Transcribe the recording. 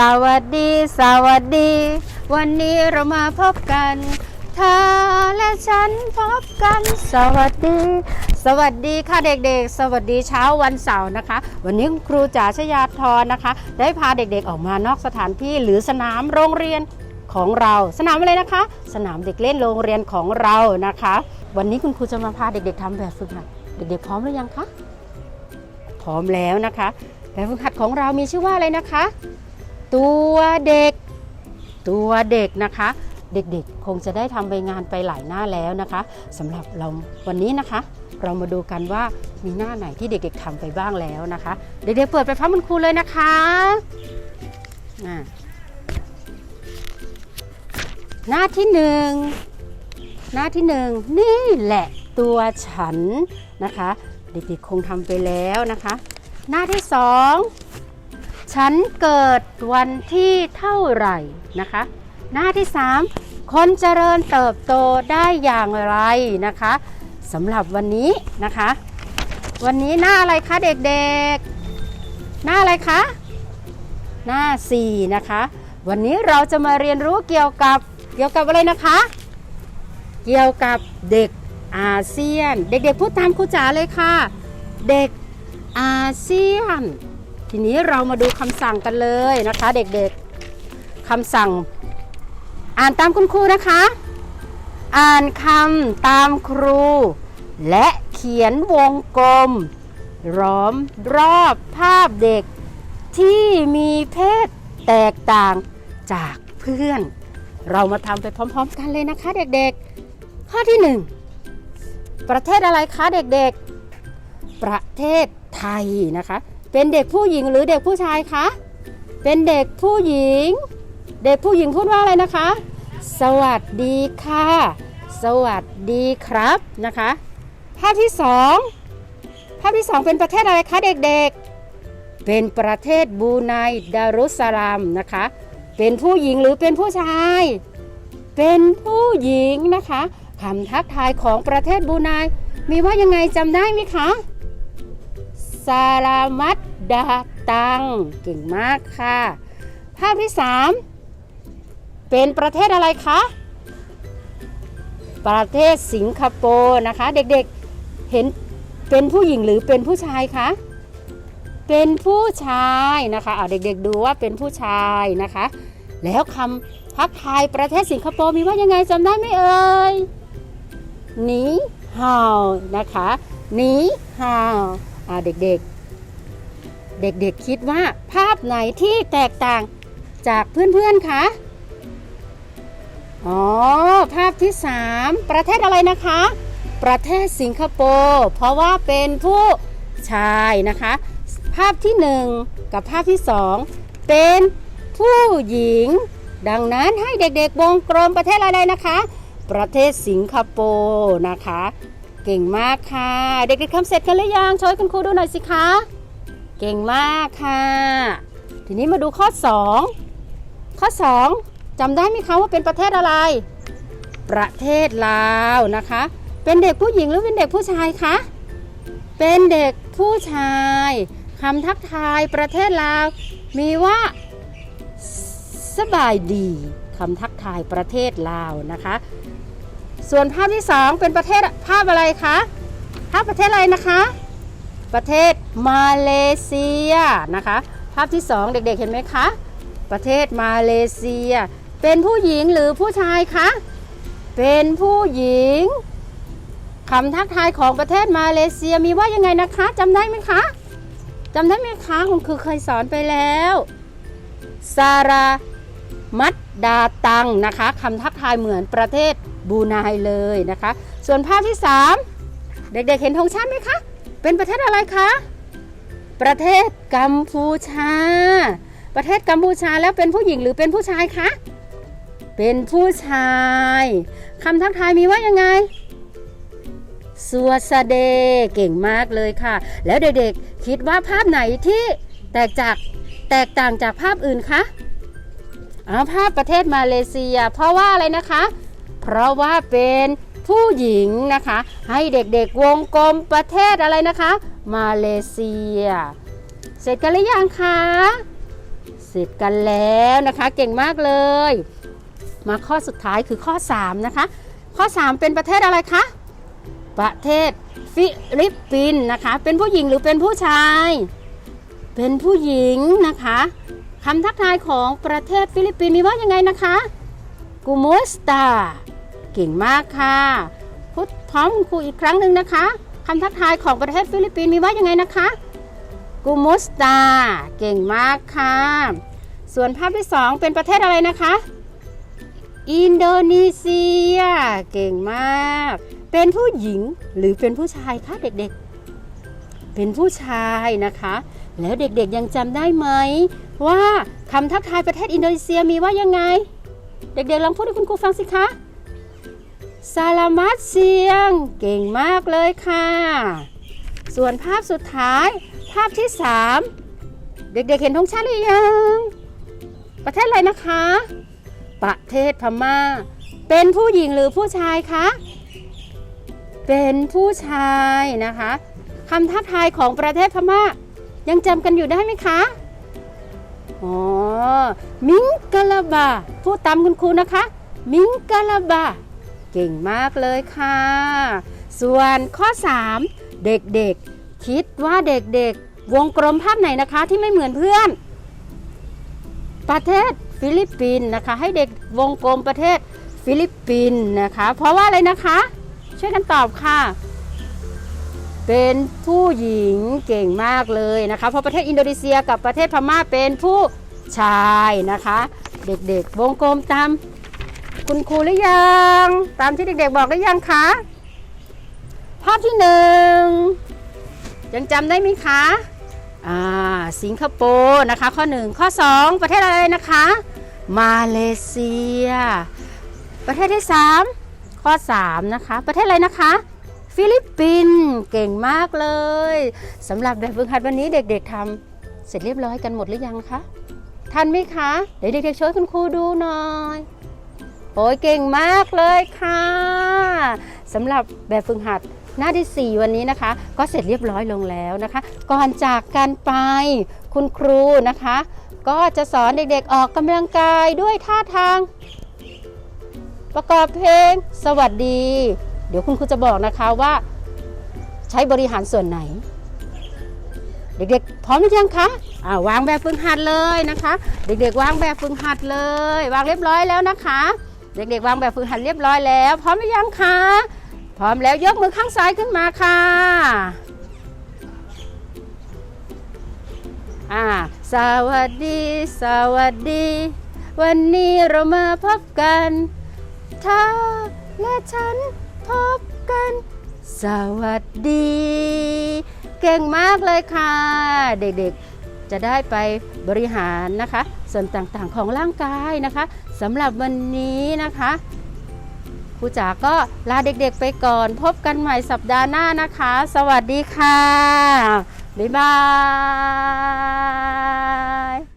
สวัสดีสวัสดี วันนี้เรามาพบกันเธอและฉันพบกันสวัสดี สวัสดีค่ะเด็กๆ สวัสดีเช้าวันเสาร์นะคะ วันนี้ครูจ๋าชยาธรนะคะ ได้พาเด็กๆออกมานอกสถานที่หรือสนามโรงเรียนของเราสนามอะไรนะคะ สนามเด็กเล่นโรงเรียนของเรานะคะ วันนี้คุณครูจะมาพาเด็กๆทำแบบฝึกหัดเด็กๆ พร้อมหรือยังคะพร้อมแล้วนะคะ แบบฝึกหัดของเรามีชื่อว่าอะไรนะคะ ตัวเด็ก ตัวเด็กนะคะ เด็กๆ คงจะได้ทำใบงานไปหลายหน้าแล้วนะคะสำหรับเราวันนี้นะคะ เรามาดูกันว่ามีหน้าไหนที่เด็กๆทำไปบ้างแล้วนะคะ เด็กๆเปิดไปพร้อมคุณครูเลยนะคะอ่าหน้าที่หนึ่งหน้าที่หนึ่งนี่แหละตัวฉันนะคะ เด็กๆคงทำไปแล้วนะคะ หน้าที่สอง ฉันเกิดวันที่เท่าไหร่นะคะ หน้าที่ 3 คนเจริญเติบโตได้อย่างไรนะคะสำหรับวันนี้นะคะ วันนี้หน้าอะไรคะเด็กๆ หน้าอะไรคะหน้า 4 นะคะ วันนี้เราจะมาเรียนรู้เกี่ยวกับเกี่ยวกับอะไรนะคะ เกี่ยวกับเด็กอาเซียน เด็กๆพูดตามครูจ๋าเลยค่ะ เด็กอาเซียน ทีนี้เรามาดูคำสั่งกันเลยนะคะ เด็กๆคำสั่ง อ่านตามคุณครูนะคะ อ่านคำตามครู และเขียนวงกลมล้อมรอบภาพเด็ก ที่มีเพศแตกต่างจากเพื่อน เรามาทำไปพร้อม ๆ กันเลยนะคะ เด็กๆ ข้อที่หนึ่งประเทศอะไรคะเด็กๆ ประเทศไทยนะคะ เป็นเด็กผู้หญิงหรือเด็กผู้ชายคะ เป็นเด็กผู้หญิง เด็กผู้หญิงพูดว่าอะไรนะคะ สวัสดีค่ะ สวัสดีครับนะคะ ภาพที่สองภาพที่สองเป็นประเทศอะไรคะเด็กๆ เป็นประเทศบูไนดารุสลามนะคะ เป็นผู้หญิงหรือเป็นผู้ชาย เป็นผู้หญิงนะคะคำทักทายของประเทศบูไนมีว่ายังไงจำได้ไหมคะซาลามัด ดาตัง เก่งมากค่ะ ภาพที่ 3 เป็นประเทศอะไรคะ ประเทศสิงคโปร์นะคะ เด็กๆเห็นเป็นผู้หญิงหรือเป็นผู้ชายคะ เป็นผู้ชายนะคะอะเด็กๆดูว่าเป็นผู้ชายนะคะ แล้วคำทักทายประเทศสิงคโปร์มีว่ายังไงจำได้ไหมเอ่ยหนีห่าวนะคะหนีห่าวเด็กๆ เด็กๆคิดว่าภาพไหนที่แตกต่างจากเพื่อนๆคะ อ๋อ ภาพที่ 3 ประเทศอะไรนะคะ ประเทศสิงคโปร์ เพราะว่าเป็นผู้ชายนะคะ ภาพที่ 1 กับภาพที่ 2 เป็นผู้หญิง ดังนั้นให้เด็กๆวงกลมประเทศอะไรนะคะ ประเทศสิงคโปร์นะคะ เก่งมากค่ะ เด็กๆทำเสร็จกันหรือยังช่วยคุณครูดูหน่อยสิคะ เก่งมากค่ะ ทีนี้มาดูข้อ 2 ข้อ 2จำได้ไหมคะว่าเป็นประเทศอะไร ประเทศลาวนะคะ เป็นเด็กผู้หญิงหรือเป็นเด็กผู้ชายคะ เป็นเด็กผู้ชายคำทักทายประเทศลาว มีว่าสบายดีคำทักทายประเทศลาวนะคะ ส่วนภาพที่ 2 เป็นประเทศภาพอะไรคะภาพประเทศอะไรนะคะ ประเทศ มาเลเซียนะคะ ภาพที่ 2 เด็กๆเห็นไหมคะ ประเทศมาเลเซีย เป็นผู้หญิงหรือผู้ชายคะ เป็นผู้หญิงคำทักทายของประเทศมาเลเซียมีว่ายังไงนะคะจำได้ไหมคะจำได้ไหมคะคุณคือเคยสอนไปแล้วซารามัดดาตังนะคะคำทักทายเหมือนประเทศบรูไนเลยนะคะ ส่วนภาพที่ 3 เด็กๆเห็นธงชาติไหมคะ เป็นประเทศอะไรคะ ประเทศกัมพูชา ประเทศกัมพูชาแล้วเป็นผู้หญิงหรือเป็นผู้ชายคะ เป็นผู้ชายคำทักทายมีว่ายังไงสัวสเดเก่งมากเลยค่ะ แล้วเด็กๆคิดว่าภาพไหนที่แตกจากแตกต่างจากภาพอื่นคะอ๋อภาพประเทศมาเลเซีย เพราะว่าอะไรนะคะ เพราะว่าเป็นผู้หญิงนะคะ ให้เด็กๆวงกลมประเทศอะไรนะคะ มาเลเซีย เสร็จกันหรือยังคะ เสร็จกันแล้วนะคะ เก่งมากเลย มาข้อสุดท้ายคือข้อ 3 นะคะ ข้อ 3 เป็นประเทศอะไรคะ ประเทศฟิลิปปินส์นะคะ เป็นผู้หญิงหรือเป็นผู้ชาย เป็นผู้หญิงนะคะคำทักทายของประเทศฟิลิปปินส์มีว่ายังไงนะคะกูมูสตาเก่งมากค่ะพูดพร้อมคุณครูอีกครั้งหนึ่งนะคะ คำทักทายของประเทศฟิลิปปินส์มีว่ายังไงนะคะกูมสตาเก่งมากค่ะ ส่วนภาพที่สองเป็นประเทศอะไรนะคะ อินโดนีเซีย เก่งมาก เป็นผู้หญิงหรือเป็นผู้ชายคะเด็กๆ เป็นผู้ชายนะคะ แล้วเด็กๆยังจำได้ไหม ว่าคำทักทายประเทศอินโดนีเซียมีว่ายังไง เด็กๆลองพูดให้คุณครูฟังสิคะ ซาลามัตเซียง เก่งมากเลยค่ะ ส่วนภาพสุดท้าย ภาพที่ 3 เด็กๆเห็นธงชาติหรือยัง ประเทศอะไรนะคะ ประเทศพม่า เป็นผู้หญิงหรือผู้ชายคะ เป็นผู้ชายนะคะคำทักทายของประเทศพม่า ยังจำกันอยู่ได้ไหมคะอ๋อมิงกะลาบา พูดตามคุณครูนะคะ มิงกะลาบา เก่งมากเลยค่ะ ส่วนข้อ 3 เด็กๆ คิดว่าเด็กๆ วงกลมภาพไหนนะคะที่ไม่เหมือนเพื่อน ประเทศฟิลิปปินส์นะคะ ให้เด็กวงกลมประเทศฟิลิปปินส์นะคะ เพราะว่าอะไรนะคะ ช่วยกันตอบค่ะ เป็นผู้หญิงเก่งมากเลยนะคะ เพราะประเทศอินโดนีเซียกับประเทศพม่าเป็นผู้ชายนะคะ เด็กๆ วงกลมตาม คุณครูหรือยัง ตามที่เด็กๆบอกหรือยังคะ ภาพที่หนึ่งยังจำได้ไหมคะอ่าสิงคโปร์นะคะ ข้อ 1 ข้อ 2 ประเทศอะไรนะคะ มาเลเซีย ประเทศที่ 3 ข้อ 3 นะคะ ประเทศอะไรนะคะฟิลิปปินส์เก่งมากเลยสำหรับแบบฝึกหัดวันนี้เด็กๆทำเสร็จเรียบร้อยกันหมดหรือยังคะทันไหมคะ เดี๋ยวเด็กๆช่วยคุณครูดูหน่อย โอ้ยเก่งมากเลยค่ะสำหรับแบบฝึกหัดหน้าที่ 4 วันนี้นะคะ ก็เสร็จเรียบร้อยลงแล้วนะคะ ก่อนจากกันไปคุณครูนะคะ ก็จะสอนเด็กๆออกกำลังกายด้วยท่าทาง ประกอบเพลงสวัสดี เดี๋ยวคุณครูจะบอกนะคะว่า ใช้บริหารส่วนไหน เด็กๆ พร้อมหรือยังคะอ่าวางแบบฝึกหัดเลยนะคะ เด็กๆ วางแบบฝึกหัดเลย วางเรียบร้อยแล้วนะคะ เด็กๆวางแบบฝึกหัดเรียบร้อยแล้ว พร้อมหรือยังคะ พร้อมแล้วยกมือข้างซ้ายขึ้นมาค่ะอ่าสวัสดี สวัสดี วันนี้เรามาพบกันเธอและฉันพบกัน สวัสดี เก่งมากเลยค่ะ เด็กๆ จะได้ไปบริหารนะคะ ส่วนต่างๆของร่างกายนะคะสำหรับวันนี้นะคะครูจ๋าก็ลาเด็กๆไปก่อน พบกันใหม่สัปดาห์หน้านะคะ สวัสดีค่ะ บ๊ายบาย